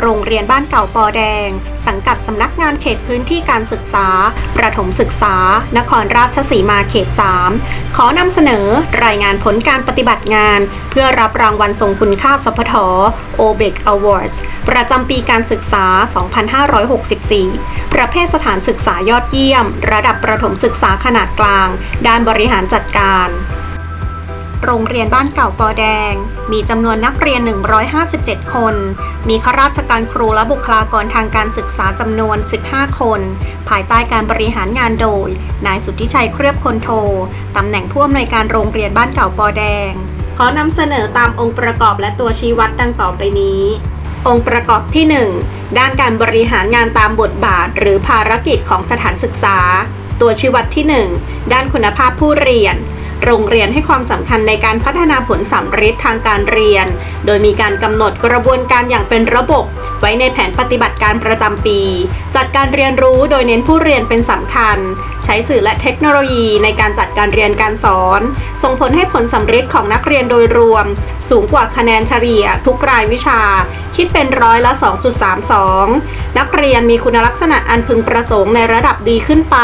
โรงเรียนบ้านเก่าปอแดง สังกัดสำนักงานเขตพื้นที่การศึกษา ประถมศึกษา นครราชสีมาเขต 3 ขอนำเสนอรายงานผลการปฏิบัติงาน เพื่อรับรางวัลทรงคุณค่าสพท OBEC Awards ประจำปีการศึกษา 2564 ประเภทสถานศึกษายอดเยี่ยม ระดับประถมศึกษาขนาดกลาง ด้านบริหารจัดการ โรงเรียนบ้านเก่าปอแดง มีจำนวนนักเรียน 157 คน มีข้าราชการครูและบุคลากรทางการศึกษาจำนวน 15 คน ภายใต้การบริหารงานโดย นายสุทธิชัยเครือบคนโท ตำแหน่งผู้อำนวยการโรงเรียนบ้านเก่าปอแดง ขอนำเสนอตามองค์ประกอบและตัวชี้วัดดังต่อไปนี้ องค์ประกอบที่ 1 ด้านการบริหารงานตามบทบาท หรือภารกิจของสถานศึกษา ตัวชี้วัดที่ 1 ด้านคุณภาพผู้เรียน โรงเรียนให้ความสำคัญในการพัฒนาผลสำเร็จทางการเรียน โดยมีการกำหนดกระบวนการอย่างเป็นระบบ ไว้ในแผนปฏิบัติการประจำปี จัดการเรียนรู้โดยเน้นผู้เรียนเป็นสำคัญ ใช้สื่อและเทคโนโลยีในการจัดการเรียนการสอน ส่งผลให้ผลสำเร็จของนักเรียนโดยรวม สูงกว่าคะแนนเฉลี่ย ทุกรายวิชา คิดเป็นร้อยละ 2.32 นักเรียนมีคุณลักษณะอันพึงประสงค์ในระดับดีขึ้นไป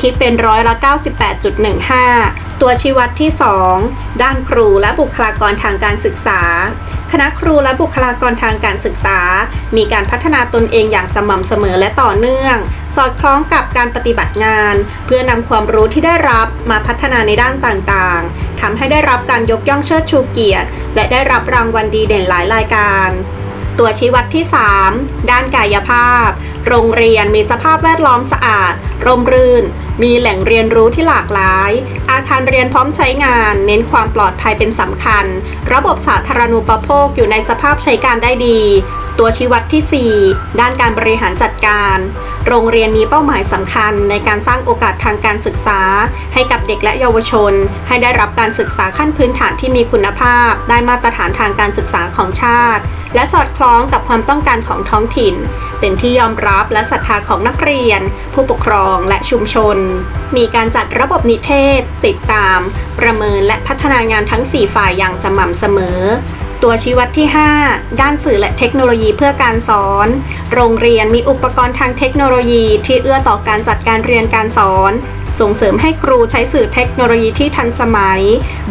คิดเป็นร้อยละ 98.15 ตัวชี้วัดที่ 2 ด้านครูและบุคลากรทางการศึกษา คณะครูและบุคลากรทางการศึกษา มีการพัฒนาตนเองอย่างสม่ำเสมอและต่อเนื่อง สอดคล้องกับการปฏิบัติงาน เพื่อนำความรู้ที่ได้รับมาพัฒนาในด้านต่างๆทำให้ได้รับการยกย่องเชิดชูเกียรติ และได้รับรางวัลดีเด่นหลายรายการตัวชี้วัดที่ 3 ด้านกายภาพ โรงเรียนมีสภาพแวดล้อมสะอาด ร่มรื่น มีแหล่งเรียนรู้ที่หลากหลาย อาคารเรียนพร้อมใช้งาน เน้นความปลอดภัยเป็นสำคัญ ระบบสาธารณูปโภคอยู่ในสภาพใช้การได้ดี ตัวชี้วัดที่ 4 ด้านการบริหารจัดการ โรงเรียนมีเป้าหมายสำคัญในการสร้างโอกาสทางการศึกษา ให้กับเด็กและเยาวชน ให้ได้รับการศึกษาขั้นพื้นฐานที่มีคุณภาพ ได้มาตรฐานทางการศึกษาของชาติ และสอดคล้องกับความต้องการของท้องถิ่น เป็นที่ยอมรับและศรัทธาของนักเรียน ผู้ปกครองและชุมชน มีการจัดระบบนิเทศ ติดตาม ประเมินและพัฒนางานทั้ง 4 ฝ่ายอย่างสม่ำเสมอ ตัวชี้วัดที่ 5 ด้านสื่อและเทคโนโลยีเพื่อการสอน โรงเรียนมีอุปกรณ์ทางเทคโนโลยีที่เอื้อต่อการจัดการเรียนการสอน ส่งเสริมให้ครูใช้สื่อเทคโนโลยีที่ทันสมัย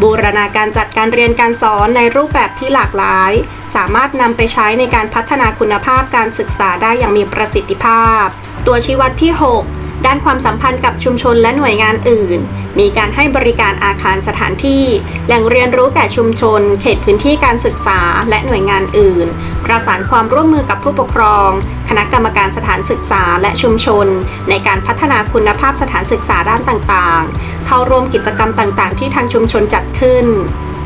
บูรณาการจัดการเรียนการสอนในรูปแบบที่หลากหลาย สามารถนำไปใช้ในการพัฒนาคุณภาพการศึกษาได้อย่างมีประสิทธิภาพ ตัวชี้วัดที่ 6 ด้านความสัมพันธ์กับชุมชนและหน่วยงานอื่น มีการให้บริการอาคารสถานที่ แหล่งเรียนรู้แก่ชุมชน เขตพื้นที่การศึกษาและหน่วยงานอื่น ประสานความร่วมมือกับผู้ปกครอง คณะกรรมการสถานศึกษาและชุมชน ในการพัฒนาคุณภาพสถานศึกษาด้านต่างๆ เข้าร่วมกิจกรรมต่างๆ ที่ทางชุมชนจัดขึ้น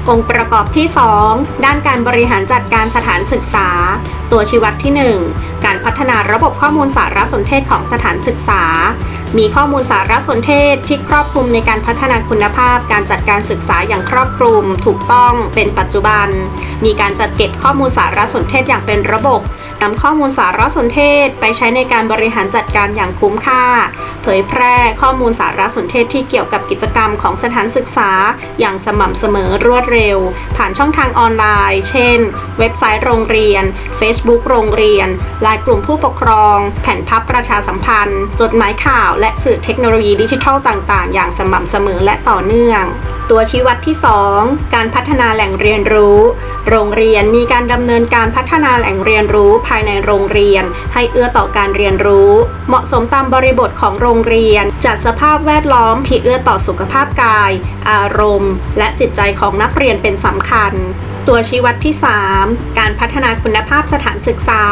องค์ประกอบที่ 2 ด้านการบริหารจัดการสถานศึกษา ตัวชี้วัดที่ 1 การพัฒนาระบบข้อมูลสารสนเทศของสถานศึกษา มีข้อมูลสารสนเทศที่ครอบคลุมในการพัฒนาคุณภาพ การจัดการศึกษาอย่างครอบคลุม ถูกต้องเป็นปัจจุบัน มีการจัดเก็บข้อมูลสารสนเทศอย่างเป็นระบบ นำข้อมูลสารสนเทศ ไปใช้ในการบริหารจัดการอย่างคุ้มค่า เผยแพร่ข้อมูลสารสนเทศที่เกี่ยวกับกิจกรรมของสถานศึกษา อย่างสม่ำเสมอรวดเร็ว ผ่านช่องทางออนไลน์ เช่น เว็บไซต์โรงเรียน Facebook โรงเรียนไลน์กลุ่มผู้ปกครอง แผ่นพับประชาสัมพันธ์ จดหมายข่าว และสื่อเทคโนโลยีดิจิทัลต่าง ๆ อย่างสม่ำเสมอและต่อเนื่อง ตัวชี้วัดที่ 2 การพัฒนาแหล่งเรียนรู้ โรงเรียนมีการดำเนินการพัฒนาแหล่งเรียนรู้ภายในโรงเรียน ให้เอื้อต่อการเรียนรู้ เหมาะสมตามบริบทของโรงเรียน จัดสภาพแวดล้อมที่เอื้อต่อสุขภาพกาย อารมณ์ และจิตใจของนักเรียนเป็นสำคัญ ตัวชี้วัดที่ 3 การพัฒนาคุณภาพสถานศึกษา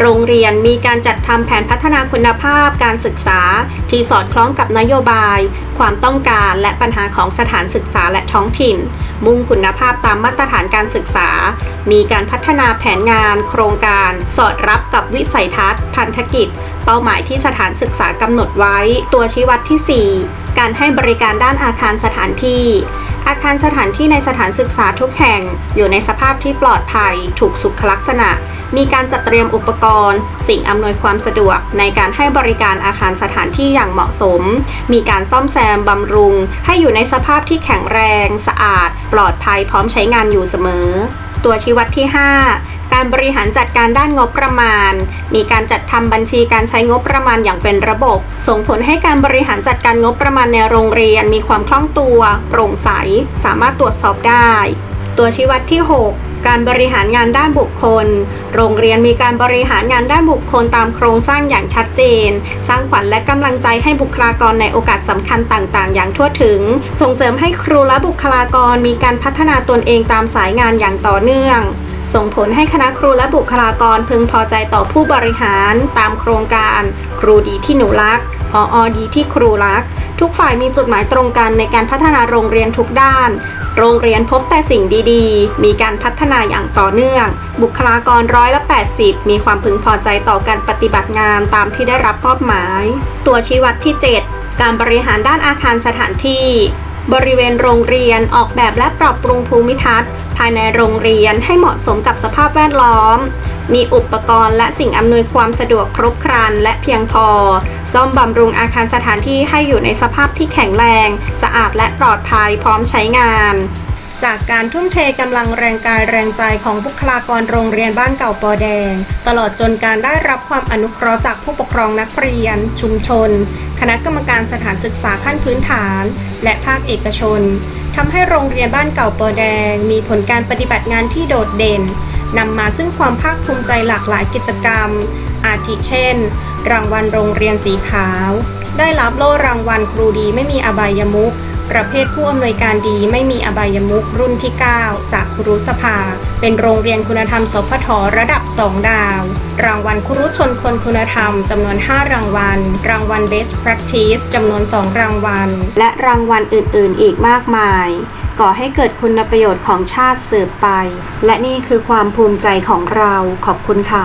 โรงเรียนมีการจัดทำแผนพัฒนาคุณภาพการศึกษา ที่สอดคล้องกับนโยบาย ความต้องการและปัญหาของสถานศึกษาและท้องถิ่น มุ่งคุณภาพตามมาตรฐานการศึกษา มีการพัฒนาแผนงาน โครงการ สอดรับกับวิสัยทัศน์ พันธกิจ เป้าหมายที่สถานศึกษากำหนดไว้ ตัวชี้วัดที่ 4 การให้บริการด้านอาคารสถานที่ อาคารสถานที่ในสถานศึกษาทุกแห่ง อยู่ในสภาพที่ปลอดภัย ถูกสุขลักษณะ มีการจัดเตรียมอุปกรณ์ สิ่งอำนวยความสะดวก ในการให้บริการอาคารสถานที่อย่างเหมาะสม มีการซ่อมแซมบำรุง ให้อยู่ในสภาพที่แข็งแรง สะอาด ปลอดภัยพร้อมใช้งานอยู่เสมอ ตัวชี้วัดที่ 5 การบริหารจัดการด้านงบประมาณ มีการจัดทำบัญชีการใช้งบประมาณอย่างเป็นระบบ ส่งผลให้การบริหารจัดการงบประมาณในโรงเรียน มีความคล่องตัว โปร่งใส สามารถตรวจสอบได้ ตัวชี้วัดที่ 6การบริหารงานด้านบุคคล โรงเรียนมีการบริหารงานด้านบุคคลตามโครงสร้างอย่างชัดเจน สร้างขวัญและกำลังใจให้บุคลากรในโอกาสสำคัญต่างๆ อย่างทั่วถึง ส่งเสริมให้ครูและบุคลากรมีการพัฒนาตนเองตามสายงานอย่างต่อเนื่อง ส่งผลให้คณะครูและบุคลากรพึงพอใจต่อผู้บริหาร ตามโครงการ ครูดีที่หนูรักพออดีที่ครูรัก ทุกฝ่ายมีจุดหมายตรงกันในการพัฒนาโรงเรียนทุกด้าน โรงเรียนพบแต่สิ่งดีๆ มีการพัฒนาอย่างต่อเนื่อง บุคลากรร้อยละ 80 มีความพึงพอใจต่อการปฏิบัติงานตามที่ได้รับมอบหมาย ตัวชี้วัดที่ 7 การบริหารด้านอาคารสถานที่ บริเวณโรงเรียนออกแบบและปรับปรุงภูมิทัศน์ ภายในโรงเรียนให้เหมาะสมกับสภาพแวดล้อม มีอุปกรณ์และสิ่งอำนวยความสะดวกครบครันและเพียงพอ ซ่อมบำรุงอาคารสถานที่ให้อยู่ในสภาพที่แข็งแรง สะอาดและปลอดภัยพร้อมใช้งาน จากการทุ่มเทกำลังแรงกายแรงใจของบุคลากรโรงเรียนบ้านเก่าปอแดง ตลอดจนการได้รับความอนุเคราะห์จากผู้ปกครองนักเรียน ชุมชน คณะกรรมการสถานศึกษาขั้นพื้นฐาน และภาคเอกชนทำให้โรงเรียนบ้านเก่าปอแดง มีผลการปฏิบัติงานที่โดดเด่นนำมาซึ่งความภาคภูมิใจหลากหลายกิจกรรม อาทิเช่น รางวัลโรงเรียนสีขาว ได้รับโล่รางวัลครูดีไม่มีอบายมุข ประเภทผู้อำนวยการดีไม่มีอบายมุขรุ่นที่ 9 จากครุสภา เป็นโรงเรียนคุณธรรมสพทระดับ 2 ดาว รางวัลครุชนคนคุณธรรมจำนวน 5 รางวัล รางวัล Best Practice จำนวน 2 รางวัล และรางวัลอื่น ๆ อีกมากมาย ก่อให้เกิดคุณประโยชน์ของชาติสืบไป และนี่คือความภูมิใจของเราขอบคุณค่ะ